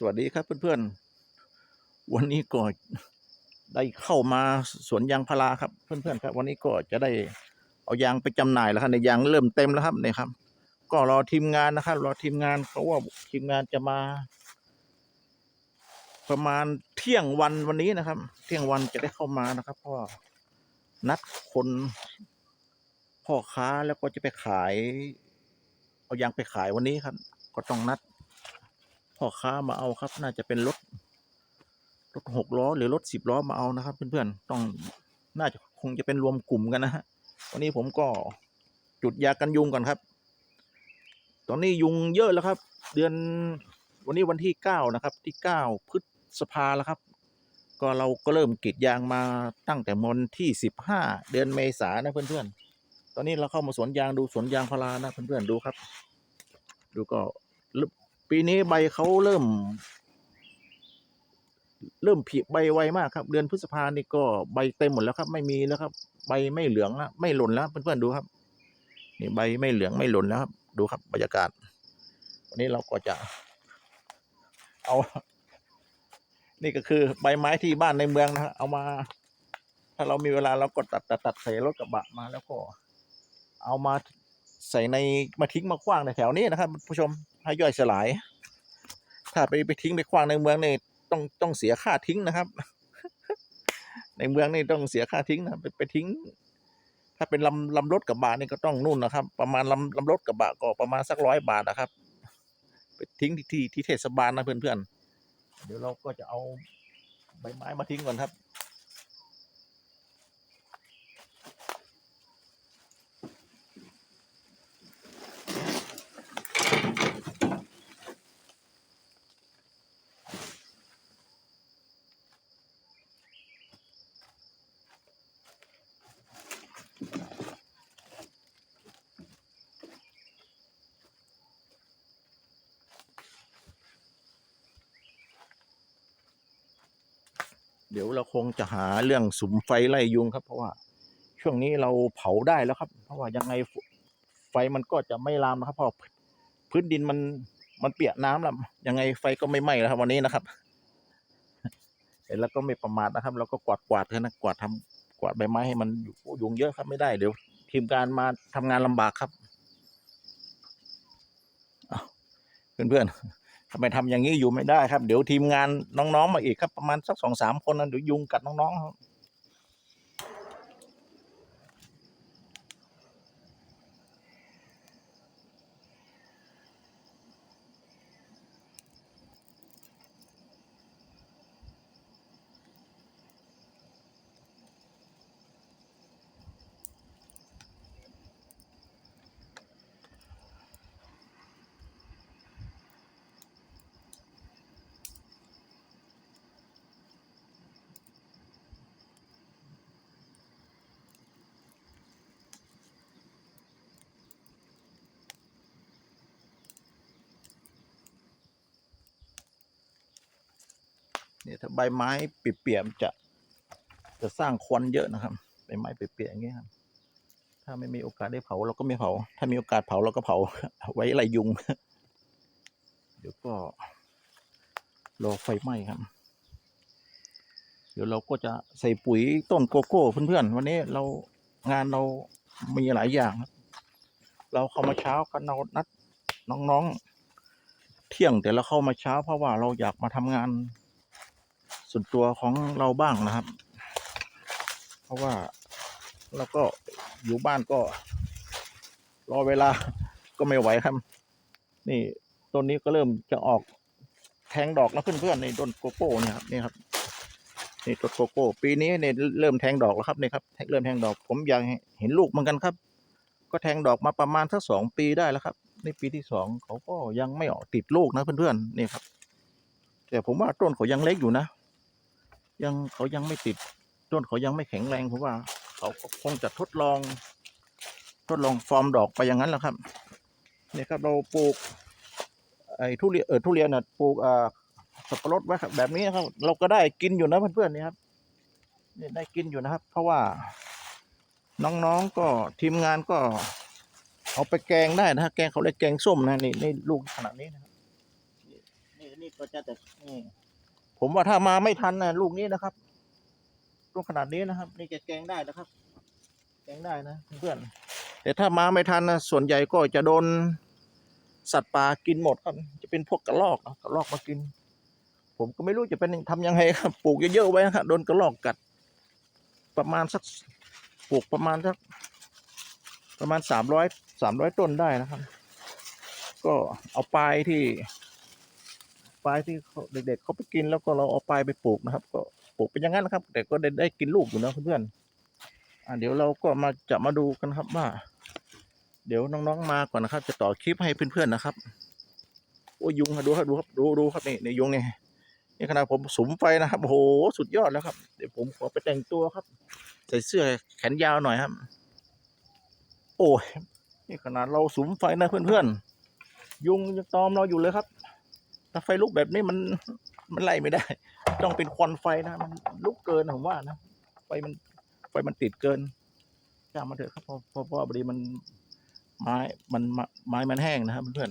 สวัสดีครับเพื่อนๆ วันนี้ก็ได้เข้ามาสวนยางพาราครับ เพื่อนๆครับ วันนี้ก็จะได้เอายางไปจำหน่ายแล้วครับในยางเริ่มเต็มแล้วครับเนี่ยครับ ก็รอทีมงานนะครับ รอทีมงานเพราะว่าทีมงานจะมา ประมาณเที่ยงวันวันนี้นะครับ เที่ยงวันจะได้เข้ามานะครับเพราะว่านัดคนพ่อค้าแล้วก็จะไปขาย เอายางไปขายวันนี้ครับ ก็ต้องนัด พ่อค้ามาเอาครับ น่าจะเป็นรถรถหกล้อหรือรถสิบล้อมาเอานะครับ เพื่อนๆต้องน่าจะคงจะเป็นรวมกลุ่มกันนะฮะวันนี้ผมก็จุดยากันยุงก่อนครับ ตอนนี้ยุงเยอะแล้วครับ เดือนวันนี้วันที่เก้านะครับ ที่เก้าพฤษภาแล้วครับ ก็เราก็เริ่มกรีดยางมาตั้งแต่วันที่สิบห้าเดือนเมษานะเพื่อนๆ ตอนนี้เราเข้ามาสวนยางดูสวนยางพารานะเพื่อนๆดูครับ ดูก็ ปีนี้ใบเขาเริ่ม เริ่มผลิใบไวมากครับ เดือนพฤษภานี่ก็ใบเต็มหมดแล้วครับ ไม่มีแล้วครับ ใบไม่เหลืองแล้วไม่หล่นแล้วเพื่อนๆดูครับ นี่ใบไม่เหลืองไม่หล่นแล้วครับ ดูครับบรรยากาศ วันนี้เราก็จะ เอา นี่ก็คือใบไม้ที่บ้านในเมืองนะฮะเอามา ถ้าเรามีเวลาเราก็ตัดตัดตัดใส่รถกระบะมาแล้วก็ เอามาใส่ในมาทิ้งมาขว้างในแถวนี้นะครับผู้ชม ให้ย่อยสลาย ถ้าไปไปทิ้งไปขว้างในเมืองนี่ต้องต้องเสียค่าทิ้งนะครับ ในเมืองนี่ต้องเสียค่าทิ้งนะไปไปทิ้ง ถ้าเป็นลำลำรถกระบะนี่ก็ต้องนู่นนะครับ ประมาณลำลำรถกระบะก็ประมาณสักร้อยบาทนะครับ ไปทิ้งที่ที่ที่เทศบาลนะเพื่อนๆเดี๋ยวเราก็จะเอาใบไม้มาทิ้งก่อนครับ ดี๋ยวเราคงจะหาเรื่องสุมไฟไล่ยุงครับ เพราะว่าช่วงนี้เราเผาได้แล้วครับ เพราะว่ายังไงไฟมันก็จะไม่ลามนะครับ เพราะพื้นดินมันมันเปียกน้ำแล้วยังไงไฟก็ไม่ไหม้แล้วครับวันนี้นะครับเสร็จแล้วก็ไม่ประมาทนะครับ เราก็กวาดกวาดเถอะนะกวาดทำกวาดใบไม้ให้มันยุงเยอะครับไม่ได้เดี๋ยว ทีมการมาทำงานลำบากครับอ้าวเพื่อนๆ ทำไมทำอย่างนี้อยู่ไม่ได้ครับ เดี๋ยวทีมงานน้องๆมาอีกครับประมาณสักสองสามคนนะเดี๋ยวยุงกัดน้องๆครับ เนี่ยถ้าใบไม้เปียกๆมันจะจะสร้างควันเยอะนะครับใบไม้เปียกๆอย่างเงี้ยครับถ้าไม่มีโอกาสได้เผาเราก็ไม่เผา ถ้ามีโอกาสเผาเราก็เผาไว้ไล่ยุง เดี๋ยวก็รอไฟไหม้ครับ เดี๋ยวเราก็จะใส่ปุ๋ยต้นโกโก้เพื่อนๆวันนี้เรางานเรามีหลายอย่างครับเราเข้ามาเช้ากันเรานัดน้องๆ เที่ยงแต่เราเข้ามาเช้าเพราะว่าเราอยากมาทำงาน ส่วนตัวของเราบ้างนะครับ เพราะว่าเราก็อยู่บ้านก็ รอเวลาก็ไม่ไหวครับ นี่ต้นนี้ก็เริ่มจะออกแทงดอกแล้วเพื่อนๆในต้นโกโก้เนี่ยครับนี่ครับนี่ต้นโกโก้ ปีนี้เนี่ยเริ่มแทงดอกแล้วครับนี่ครับเริ่มแทงดอก ผมอยากเห็นลูกเหมือนกันครับ ก็แทงดอกมาประมาณสักสองปีได้แล้วครับในปีที่สองเขาก็ยังไม่ออกติดลูกนะเพื่อนๆนี่ครับ แต่ผมว่าต้นเขายังเล็กอยู่นะ ยังเขายังไม่ติดต้นเขายังไม่แข็งแรงผมว่า เขาคงจะทดลอง ทดลองฟอร์มดอกไปอย่างนั้นแหละครับเนี่ยครับเราปลูกไอ้ทุเรียนเออทุเรียนน่ะปลูกอ่าสับปะรดไว้ครับแบบนี้ครับ เราก็ได้กินอยู่นะเพื่อนๆนี่ครับนี่ได้กินอยู่นะครับ เพราะว่า น้องๆก็ทีมงานก็ เอาไปแกงได้นะฮะแกงเขาเรียกแกงส้มนะนี่นี่ลูกขนาดนี้นะครับนี่นี่นี่ก็จะแต่นี่ ผมว่าถ้ามาไม่ทันนะลูกนี้นะครับลูกขนาดนี้นะครับ นี่แกแกงได้นะครับ แกงได้นะเพื่อน แต่ถ้ามาไม่ทันนะส่วนใหญ่ก็จะโดนสัตว์ป่ากินหมดครับ จะเป็นพวกกระรอกกระรอกมากิน ผมก็ไม่รู้จะเป็นทำยังไงครับ ปลูกเยอะๆไว้นะครับโดนกระรอกกัด ประมาณสักปลูกประมาณสักประมาณสามร้อยสามร้อยต้นได้นะครับ ก็เอาปลายที่ ลายที่เด็กๆเขาไปกินแล้วก็เราเอาปลายไปปลูกนะครับ ก็ปลูกเป็นอย่างนั้นนะครับ แต่ก็ได้ได้กินลูกอยู่นะเพื่อนๆอ่าเดี๋ยวเราก็มาจะมาดูกันครับว่า เดี๋ยวน้องๆมาก่อนนะครับ จะต่อคลิปให้เพื่อนๆนะครับโอ้ยุงครับดูครับดูครับดูดูครับนี่นี่ยุงนี่นี่ขนาดผมสุมไฟนะครับโอ้โหสุดยอดแล้วครับ เดี๋ยวผมขอไปแต่งตัวครับ ใส่เสื้อแขนยาวหน่อยครับ โอ้ยนี่ขนาดเราสุมไฟนะเพื่อนๆยุงยังตอมเราอยู่เลยครับ ถ้าไฟลุกแบบนี้มันมันไล่ไม่ได้ ต้องเป็นควันไฟนะ มันลุกเกินผมว่านะ ไฟมันไฟมันติดเกินจ้างมาเถอะครับเพราะเพราะเพราะว่าพอดีมันไม้มันไม้มันแห้งนะครับเพื่อน